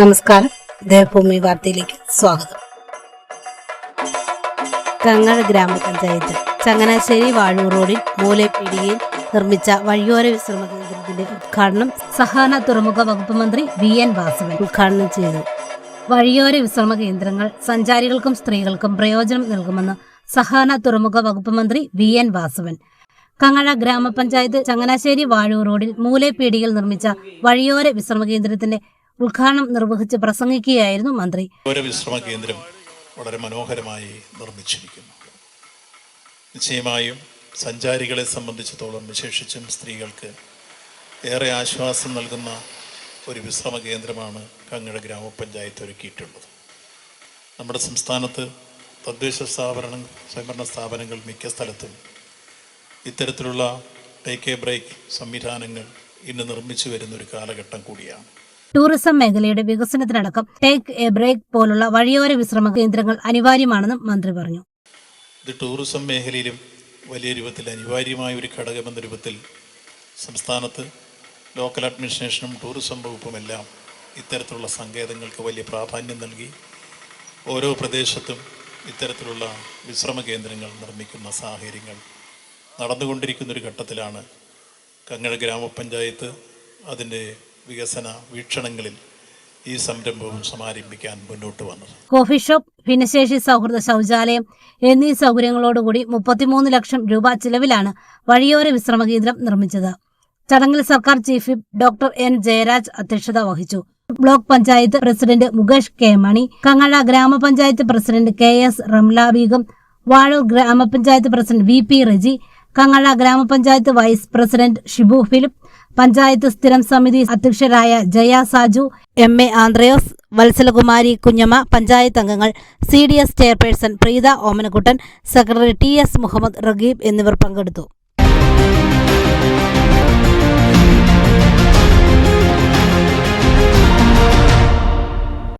നമസ്കാരം. ദേവഭൂമി വാർത്തയിലേക്ക് സ്വാഗതം. കങ്ങഴ ഗ്രാമപഞ്ചായത്ത് ചങ്ങനാശ്ശേരി വാഴൂർ റോഡിൽ മൂലേപ്പീടികയിൽ നിർമ്മിച്ച വഴിയോര വിശ്രമ കേന്ദ്രത്തിന്റെ ഉദ്ഘാടനം സഹകരണ തുറമുഖ വകുപ്പ് മന്ത്രി വി എൻ വാസവൻ ഉദ്ഘാടനം ചെയ്തു. വഴിയോര വിശ്രമ കേന്ദ്രങ്ങൾ സഞ്ചാരികൾക്കും സ്ത്രീകൾക്കും പ്രയോജനം നൽകുമെന്ന് സഹകരണ തുറമുഖ വകുപ്പ് മന്ത്രി വി എൻ വാസവൻ. കങ്ങഴ ഗ്രാമപഞ്ചായത്ത് ചങ്ങനാശ്ശേരി വാഴൂർ റോഡിൽ മൂലേപ്പീടികയിൽ നിർമ്മിച്ച വഴിയോര വിശ്രമ കേന്ദ്രത്തിന്റെ ഉദ്ഘാടനം നിർവഹിച്ച് പ്രസംഗിക്കുകയായിരുന്നു മന്ത്രി. ഒരു വിശ്രമ കേന്ദ്രം വളരെ മനോഹരമായി നിർമ്മിച്ചിരിക്കുന്നു. നിശ്ചയമായും സഞ്ചാരികളെ സംബന്ധിച്ചിടത്തോളം വിശേഷിച്ചും സ്ത്രീകൾക്ക് ഏറെ ആശ്വാസം നൽകുന്ന ഒരു വിശ്രമ കേന്ദ്രമാണ് കങ്ങട ഗ്രാമപഞ്ചായത്ത് ഒരുക്കിയിട്ടുള്ളത്. നമ്മുടെ സംസ്ഥാനത്ത് തദ്ദേശ സ്ഥാപന സ്വയംഭരണ സ്ഥാപനങ്ങൾ മിക്ക സ്ഥലത്തും ഇത്തരത്തിലുള്ള ടേക്ക് എ ബ്രേക്ക് സംവിധാനങ്ങൾ ഇന്ന് നിർമ്മിച്ചു വരുന്ന ഒരു കാലഘട്ടം കൂടിയാണ്. ടൂറിസം മേഖലയുടെ വികസനത്തിനടക്കം ടേക്ക് എ ബ്രേക്ക് പോലുള്ള വഴിയോര വിശ്രമ കേന്ദ്രങ്ങൾ അനിവാര്യമാണെന്നും മന്ത്രി പറഞ്ഞു. ഇത് ടൂറിസം മേഖലയിലും വലിയ രൂപത്തിൽ അനിവാര്യമായ ഒരു ഘടകമെന്ന രൂപത്തിൽ സംസ്ഥാനത്ത് ലോക്കൽ അഡ്മിനിസ്ട്രേഷനും ടൂറിസം വകുപ്പുമെല്ലാം ഇത്തരത്തിലുള്ള സങ്കേതങ്ങൾക്ക് വലിയ പ്രാധാന്യം നൽകി ഓരോ പ്രദേശത്തും ഇത്തരത്തിലുള്ള വിശ്രമ കേന്ദ്രങ്ങൾ നിർമ്മിക്കുന്ന സാഹചര്യങ്ങൾ നടന്നുകൊണ്ടിരിക്കുന്നൊരു ഘട്ടത്തിലാണ് കങ്ങഴ ഗ്രാമപഞ്ചായത്ത് അതിന്റെ വികസന വീക്ഷണങ്ങളിൽ ഈ സംരംഭവും സമാരംഭിക്കാൻ മുന്നോട്ട് വന്നത്. കോഫി ഷോപ്പ് ഭിന്നശേഷി സൗഹൃദ ശൗചാലയം എന്നീ സൗകര്യങ്ങളോടുകൂടി മുപ്പത്തിമൂന്ന് ലക്ഷം രൂപ ചിലവിലാണ് വഴിയോര വിശ്രമ കേന്ദ്രം നിർമ്മിച്ചത്. ചടങ്ങിൽ സർക്കാർ chief whip doctor N Jayaraj അധ്യക്ഷത വഹിച്ചു. Block panchayat president Mukesh K Mani Kangazha ഗ്രാമപഞ്ചായത്ത് president K S Ramla Beegum Vazhoor ഗ്രാമപഞ്ചായത്ത് president V P Reji Kangazha ഗ്രാമപഞ്ചായത്ത് vice president Shibu Philip panchayat സ്ഥിരം സമിതി അധ്യക്ഷരായ ജയ സാജു എം എ ആന്ത്രയോസ് വത്സലകുമാരി കുഞ്ഞമ്മ പഞ്ചായത്ത് അംഗങ്ങൾ C D S chairperson Preetha Omanakuttan secretary T S Muhammad Ragheeb എന്നിവർ പങ്കെടുത്തു.